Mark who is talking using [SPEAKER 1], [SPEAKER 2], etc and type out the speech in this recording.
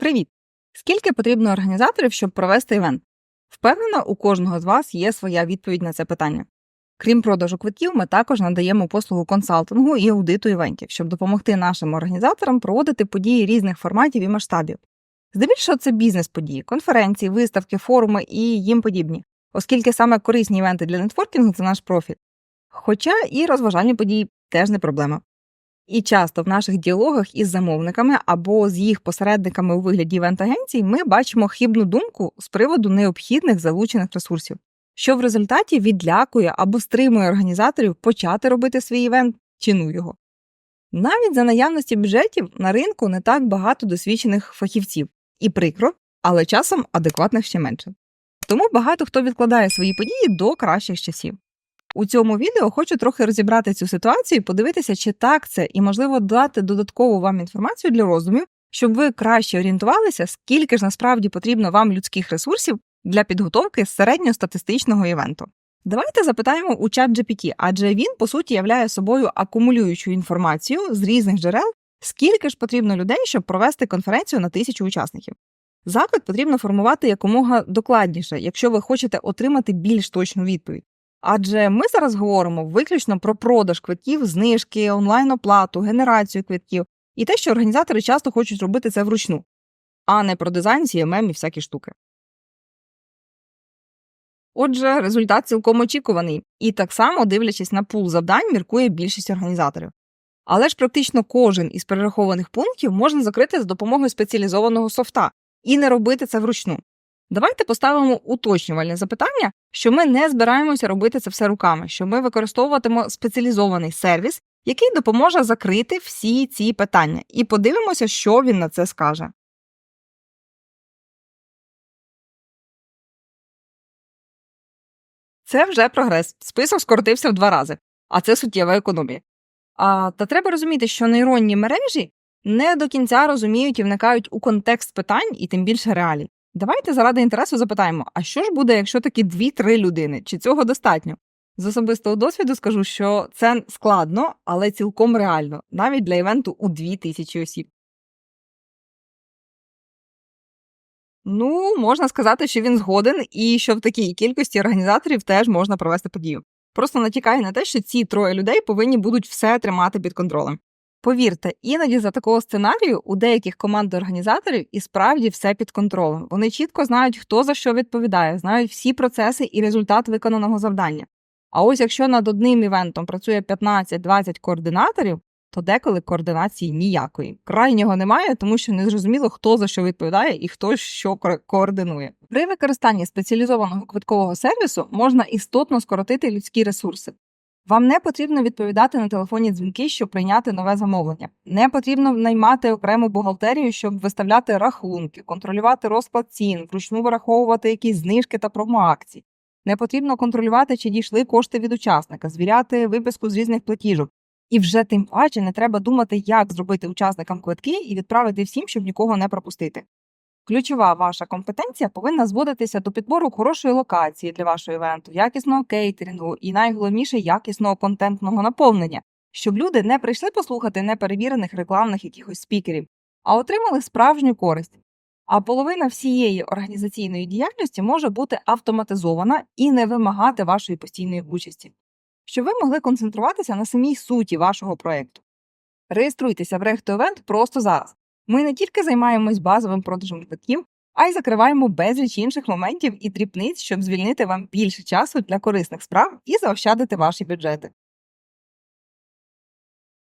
[SPEAKER 1] Привіт! Скільки потрібно організаторів, щоб провести івент? Впевнена, у кожного з вас є своя відповідь на це питання. Крім продажу квитків, ми також надаємо послугу консалтингу і аудиту івентів, щоб допомогти нашим організаторам проводити події різних форматів і масштабів. Здебільшого це бізнес-події, конференції, виставки, форуми і їм подібні, оскільки саме корисні івенти для нетворкінгу це наш профіль. Хоча і розважальні події теж не проблема. І часто в наших діалогах із замовниками або з їх посередниками у вигляді івент-агенцій ми бачимо хибну думку з приводу необхідних залучених ресурсів, що в результаті відлякує або стримує організаторів почати робити свій івент чи ну його. Навіть за наявності бюджетів на ринку не так багато досвідчених фахівців, і прикро, але часом адекватних ще менше. Тому багато хто відкладає свої події до кращих часів. У цьому відео хочу трохи розібрати цю ситуацію подивитися, чи так це, і, можливо, дати додаткову вам інформацію для роздумів, щоб ви краще орієнтувалися, скільки ж насправді потрібно вам людських ресурсів для підготовки середньостатистичного івенту. Давайте запитаємо у чат GPT, адже він, по суті, являє собою акумулюючу інформацію з різних джерел, скільки ж потрібно людей, щоб провести конференцію на тисячу учасників. Запит потрібно формувати якомога докладніше, якщо ви хочете отримати більш точну відповідь. Адже ми зараз говоримо виключно про продаж квитків, знижки, онлайн-оплату, генерацію квитків і те, що організатори часто хочуть робити це вручну, а не про дизайн, CMM і всякі штуки. Отже, результат цілком очікуваний, і так само, дивлячись на пул завдань, міркує більшість організаторів. Але ж практично кожен із перерахованих пунктів можна закрити за допомогою спеціалізованого софта і не робити це вручну. Давайте поставимо уточнювальне запитання, що ми не збираємося робити це все руками, що ми використовуватимемо спеціалізований сервіс, який допоможе закрити всі ці питання, і подивимося, що він на це скаже. Це вже прогрес. Список скоротився в два рази, а це суттєва економія. А, Та треба розуміти, що нейронні мережі не до кінця розуміють і вникають у контекст питань і тим більше реалій. Давайте заради інтересу запитаємо: а що ж буде, якщо такі дві-три людини? Чи цього достатньо? З особистого досвіду скажу, що це складно, але цілком реально, навіть для івенту у дві тисячі осіб. Ну, можна сказати, що він згоден, і що в такій кількості організаторів теж можна провести подію. Просто натякає на те, що ці троє людей повинні будуть все тримати під контролем. Повірте, іноді за такого сценарію у деяких команд організаторів і справді все під контролем. Вони чітко знають, хто за що відповідає, знають всі процеси і результат виконаного завдання. А ось якщо над одним івентом працює 15-20 координаторів, то деколи координації ніякої. Крайнього немає, тому що не зрозуміло, хто за що відповідає і хто що координує. При використанні спеціалізованого квиткового сервісу можна істотно скоротити людські ресурси. Вам не потрібно відповідати на телефонні дзвінки, щоб прийняти нове замовлення. Не потрібно наймати окрему бухгалтерію, щоб виставляти рахунки, контролювати розклад цін, вручну вираховувати якісь знижки та промоакції. Не потрібно контролювати, чи дійшли кошти від учасника, звіряти виписку з різних платіжок. І вже тим паче не треба думати, як зробити учасникам квитки і відправити всім, щоб нікого не пропустити. Ключова ваша компетенція повинна зводитися до підбору хорошої локації для вашого івенту, якісного кейтерінгу і найголовніше якісного контентного наповнення, щоб люди не прийшли послухати неперевірених рекламних якихось спікерів, а отримали справжню користь. А половина всієї організаційної діяльності може бути автоматизована і не вимагати вашої постійної участі, щоб ви могли концентруватися на самій суті вашого проєкту. Реєструйтеся в RectoEvent просто зараз. Ми не тільки займаємось базовим продажем квитків, а й закриваємо безліч інших моментів і дрібниць, щоб звільнити вам більше часу для корисних справ і заощадити ваші бюджети.